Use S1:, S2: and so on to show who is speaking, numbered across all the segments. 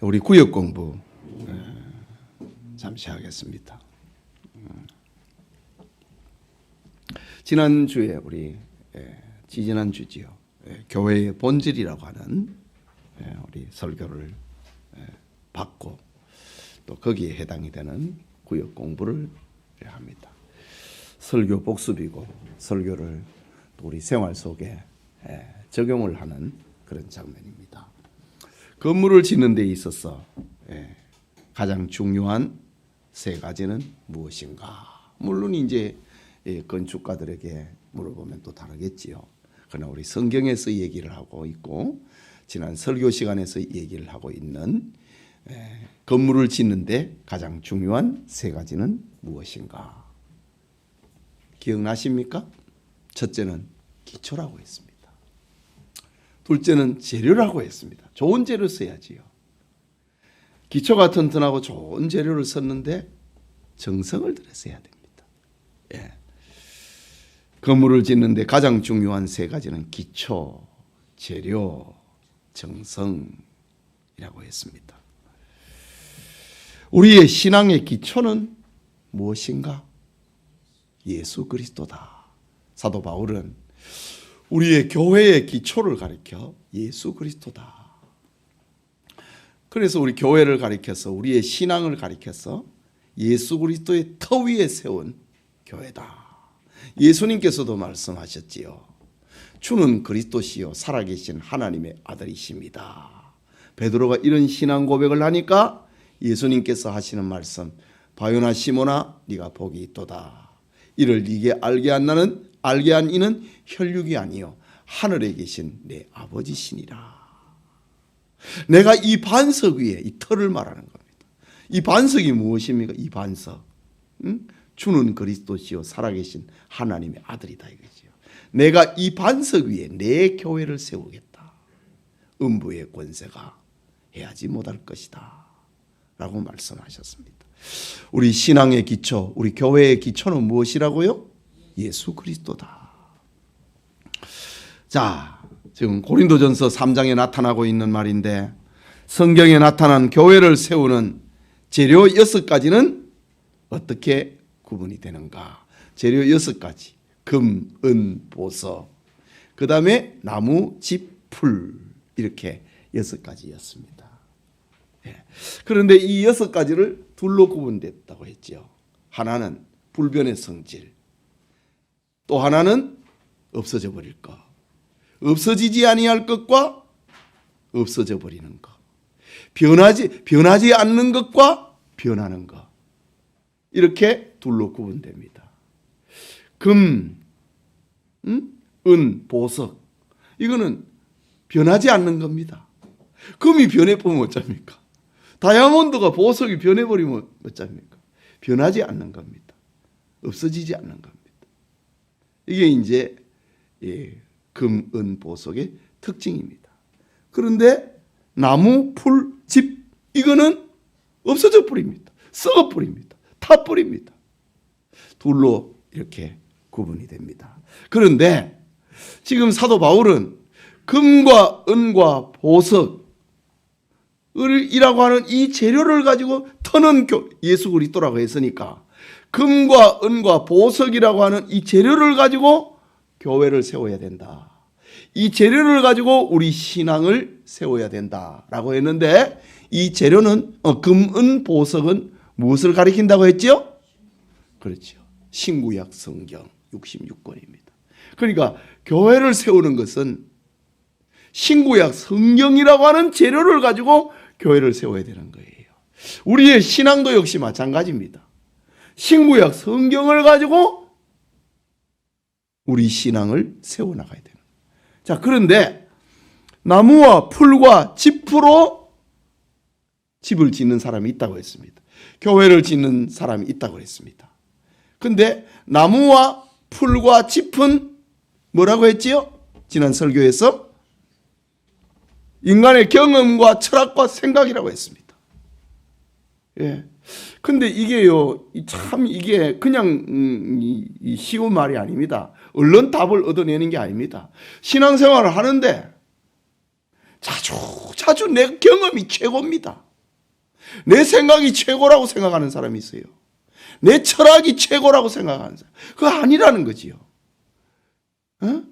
S1: 우리 구역 공부 에, 잠시 하겠습니다. 음. 지난 주에 우리 에, 지지난 주지요 에, 교회의 본질이라고 하는 에, 우리 설교를 에, 받고 또 거기에 해당이 되는 구역 공부를 합니다. 설교 복습이고 설교를 또 우리 생활 속에 에, 적용을 하는 그런 장면입니다. 건물을 짓는 데 있어서 예, 가장 중요한 세 가지는 무엇인가? 물론 이제 예, 건축가들에게 물어보면 또 다르겠지요. 그러나 우리 성경에서 얘기를 하고 있고 지난 설교 시간에서 얘기를 하고 있는 예, 건물을 짓는데 가장 중요한 세 가지는 무엇인가? 기억나십니까? 첫째는 기초라고 했습니다. 둘째는 재료라고 했습니다. 좋은 재료 써야지요. 기초가 튼튼하고 좋은 재료를 썼는데 정성을 들여 써야 됩니다. 예. 건물을 짓는데 가장 중요한 세 가지는 기초, 재료, 정성이라고 했습니다. 우리의 신앙의 기초는 무엇인가? 예수 그리스도다. 사도 바울은 우리의 교회의 기초를 가리켜 예수 그리스도다. 그래서 우리 교회를 가리켜서 우리의 신앙을 가리켜서 예수 그리스도의 터 위에 세운 교회다. 예수님께서도 말씀하셨지요. 주는 그리스도시요 살아계신 하나님의 아들이십니다. 베드로가 이런 신앙 고백을 하니까 예수님께서 하시는 말씀 바요나 시모나 네가 복이 있도다. 이를 네게 알게 한 나는 알게 한 이는 혈육이 아니요 하늘에 계신 내 아버지시니라. 내가 이 반석 위에 이 터를 말하는 겁니다. 이 반석이 무엇입니까? 이 반석. 응? 주는 그리스도시요 살아계신 하나님의 아들이다 이거지요. 내가 이 반석 위에 내 교회를 세우겠다. 음부의 권세가 해하지 못할 것이다. 라고 말씀하셨습니다. 우리 신앙의 기초, 우리 교회의 기초는 무엇이라고요? 예수 그리스도다. 자, 지금 고린도전서 3장에 나타나고 있는 말인데 성경에 나타난 교회를 세우는 재료 여섯 가지는 어떻게 구분이 되는가? 재료 여섯 가지. 금, 은, 보석. 그 다음에 나무, 집, 풀. 이렇게 여섯 가지였습니다. 예. 그런데 이 여섯 가지를 둘로 구분됐다고 했죠. 하나는 불변의 성질. 또 하나는 없어져 버릴 것. 없어지지 아니할 것과 없어져 버리는 것. 변하지 변하지 않는 것과 변하는 것. 이렇게 둘로 구분됩니다. 금, 음? 은, 보석. 이거는 변하지 않는 겁니다. 금이 변해보면 어쩝니까? 다이아몬드가 보석이 변해버리면 어쩝니까? 변하지 않는 겁니다. 없어지지 않는 겁니다. 이게 이제 예, 금, 은, 보석의 특징입니다. 그런데 나무, 풀, 집 이거는 없어져 버립니다. 썩어 버립니다. 타 버립니다. 둘로 이렇게 구분이 됩니다. 그런데 지금 사도 바울은 금과 은과 보석 을 이라고 하는 이 재료를 가지고 터는 예수 그리스도라고 했으니까 금과 은과 보석이라고 하는 이 재료를 가지고 교회를 세워야 된다. 이 재료를 가지고 우리 신앙을 세워야 된다라고 했는데 이 재료는 어, 금, 은, 보석은 무엇을 가리킨다고 했죠? 그렇죠. 신구약 성경 66권입니다. 그러니까 교회를 세우는 것은 신구약 성경이라고 하는 재료를 가지고 교회를 세워야 되는 거예요. 우리의 신앙도 역시 마찬가지입니다. 신구약 성경을 가지고 우리 신앙을 세워나가야 되는 자, 그런데 나무와 풀과 짚으로 집을 짓는 사람이 있다고 했습니다. 교회를 짓는 사람이 있다고 했습니다. 근데 나무와 풀과 짚은 뭐라고 했지요? 지난 설교에서 인간의 경험과 철학과 생각이라고 했습니다. 예. 근데 이게요, 참 이게 그냥 음, 쉬운 말이 아닙니다. 얼른 답을 얻어내는 게 아닙니다. 신앙생활을 하는데 자주 자주 내 경험이 최고입니다. 내 생각이 최고라고 생각하는 사람이 있어요. 내 철학이 최고라고 생각하는 사람. 그거 아니라는 거지요. 어?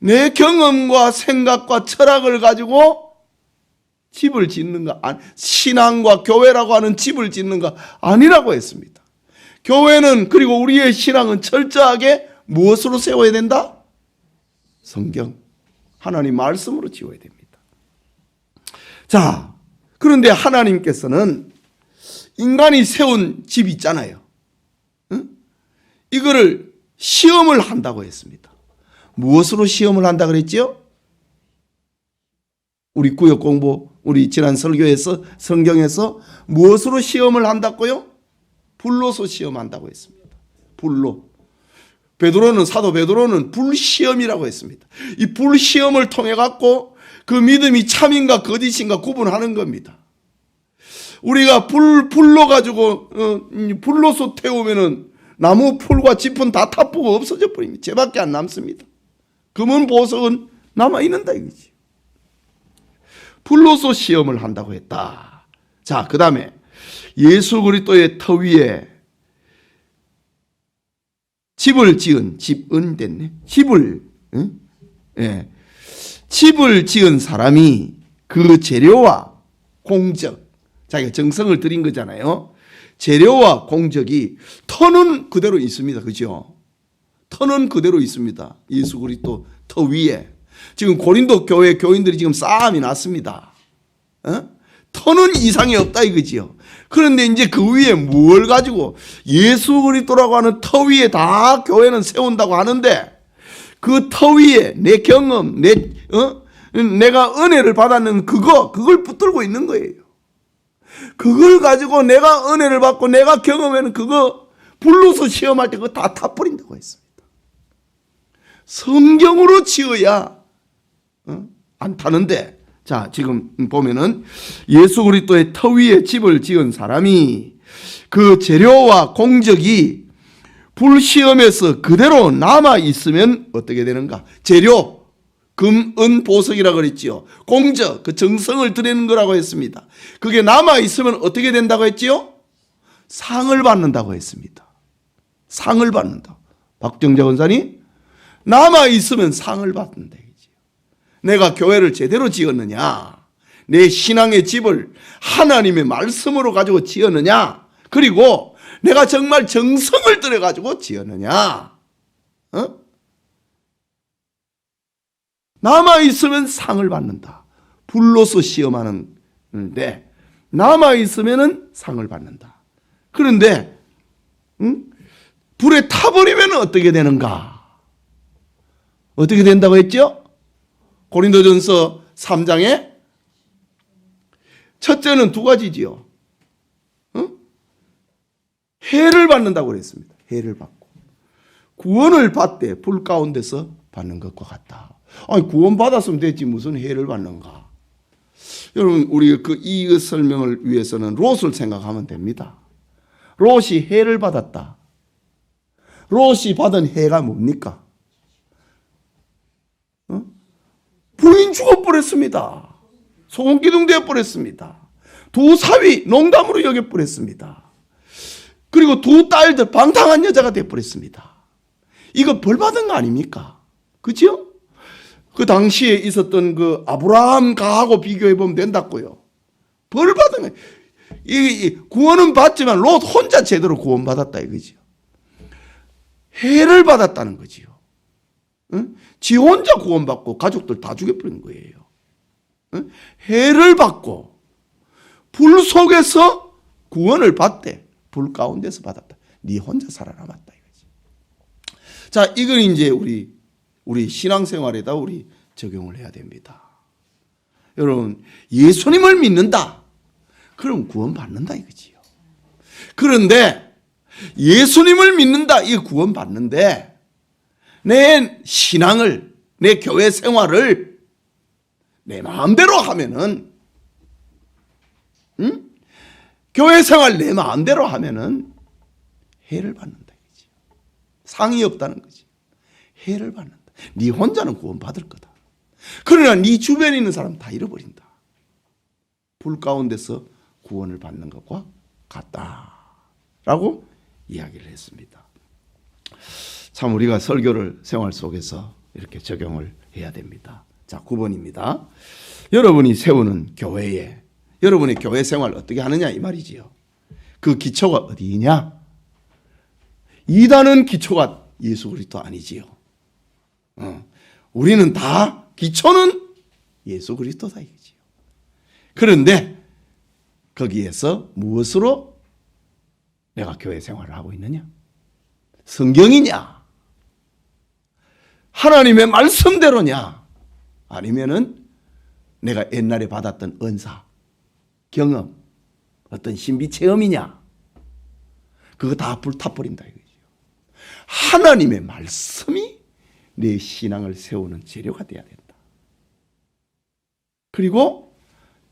S1: 내 경험과 생각과 철학을 가지고 집을 짓는 거, 아니- 신앙과 교회라고 하는 집을 짓는 거 아니라고 했습니다. 교회는 그리고 우리의 신앙은 철저하게 무엇으로 세워야 된다? 성경, 하나님 말씀으로 지어야 됩니다. 자, 그런데 하나님께서는 인간이 세운 집 있잖아요. 응? 이거를 시험을 한다고 했습니다. 무엇으로 시험을 한다 그랬죠? 우리 구역 공부, 우리 지난 설교에서 성경에서 무엇으로 시험을 한다고요? 불로서 시험한다고 했습니다. 불로. 베드로는 사도 베드로는 불시험이라고 했습니다. 이 불시험을 통해 갖고 그 믿음이 참인가 거짓인가 구분하는 겁니다. 우리가 불 불로 가지고 어, 음, 불로서 태우면은 나무 풀과 짚은 다 타쁘고 없어져 버립니다. 죄밖에 안 남습니다. 금은 보석은 남아 있는다 이거지. 불로서 시험을 한다고 했다. 자, 그 다음에 예수 그리스도의 터 위에 집을 지은 집은 됐네. 집을 응? 예. 집을 지은 사람이 그 재료와 공적 자기가 정성을 들인 거잖아요. 재료와 공적이 터는 그대로 있습니다. 그죠? 터는 그대로 있습니다. 예수 그리스도 터 위에 지금 고린도 교회 교인들이 지금 싸움이 났습니다. 어? 터는 이상이 없다 이거지요. 그런데 이제 그 위에 뭘 가지고 예수 그리스도라고 하는 터 위에 다 교회는 세운다고 하는데 그 터 위에 내 경험, 내 어? 내가 은혜를 받았는 그거 그걸 붙들고 있는 거예요. 그걸 가지고 내가 은혜를 받고 내가 경험하는 그거 불로서 시험할 때 그거 다 타버린다고 했습니다. 성경으로 지어야 어? 안 타는데 자 지금 보면은 예수 그리스도의 터 위에 집을 지은 사람이 그 재료와 공적이 불시험에서 그대로 남아 있으면 어떻게 되는가? 재료 금, 은, 보석이라 그랬지요. 공적, 그 정성을 드리는 거라고 했습니다. 그게 남아 있으면 어떻게 된다고 했지요? 상을 받는다고 했습니다. 상을 받는다. 박정자 원사님 남아 있으면 상을 받는다. 내가 교회를 제대로 지었느냐? 내 신앙의 집을 하나님의 말씀으로 가지고 지었느냐? 그리고 내가 정말 정성을 들여 가지고 지었느냐? 어? 남아 있으면 상을 받는다. 불로서 시험하는데 남아 있으면은 상을 받는다. 그런데 응? 불에 타버리면 어떻게 되는가? 어떻게 된다고 했죠? 고린도전서 3장에 첫째는 두 가지지요. 응? 해를 받는다고 그랬습니다. 해를 받고 구원을 받되 불 가운데서 받는 것과 같다. 아니 구원 받았으면 됐지 무슨 해를 받는가? 여러분 우리 그 이 설명을 위해서는 롯을 생각하면 됩니다. 롯이 해를 받았다. 롯이 받은 해가 뭡니까? 어? 부인 죽어버렸습니다. 소금기둥 되어버렸습니다. 두 사위 농담으로 여겨버렸습니다. 그리고 두 딸들 방탕한 여자가 되어버렸습니다. 이거 벌 받은 거 아닙니까? 그죠? 그 당시에 있었던 그 아브라함 가하고 비교해 보면 된다고요. 벌 받은 거. 이, 이 구원은 받지만 롯 혼자 제대로 구원 받았다 이거지요. 해를 받았다는 거지요. 응? 지 혼자 구원 받고 가족들 다 죽여버린 거예요. 응? 해를 받고 불 속에서 구원을 받대. 불 가운데서 받았다. 네 혼자 살아남았다 이거지. 자, 이건 이제 우리 우리 신앙생활에다 우리 적용을 해야 됩니다. 여러분, 예수님을 믿는다. 그럼 구원 받는다 이거지요. 그런데 예수님을 믿는다. 이 구원 받는데 내 신앙을 내 교회 생활을 내 마음대로 하면은 응? 교회 생활 내 마음대로 하면은 해를 받는다 이거지. 상이 없다는 거지. 해를 받는다. 네 혼자는 구원 받을 거다. 그러나 네 주변에 있는 사람 다 잃어버린다. 불 가운데서 구원을 받는 것과 같다 라고 이야기를 했습니다. 참 우리가 설교를 생활 속에서 이렇게 적용을 해야 됩니다. 자, 9번입니다. 여러분이 세우는 교회에 여러분의 교회 생활 어떻게 하느냐 이 말이지요. 그 기초가 어디냐? 이단은 기초가 예수 그리스도 아니지요. 어. 우리는 다 기초는 예수 그리스도다 이거지요. 그런데 거기에서 무엇으로 내가 교회 생활을 하고 있느냐? 성경이냐? 하나님의 말씀대로냐? 아니면은 내가 옛날에 받았던 은사, 경험, 어떤 신비 체험이냐? 그거 다 불타버린다 이거죠. 하나님의 말씀이 내 신앙을 세우는 재료가 돼야 된다. 그리고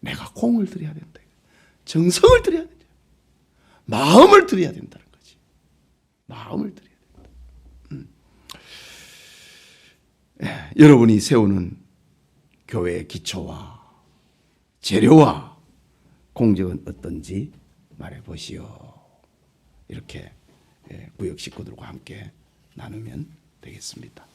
S1: 내가 공을 들여야 된다. 정성을 들여야 된다. 마음을 들여야 된다는 거지. 마음을 들여야 된다. 음. 예, 여러분이 세우는 교회의 기초와 재료와 공적은 어떤지 말해 보시오. 이렇게 예, 구역 식구들과 함께 나누면 되겠습니다.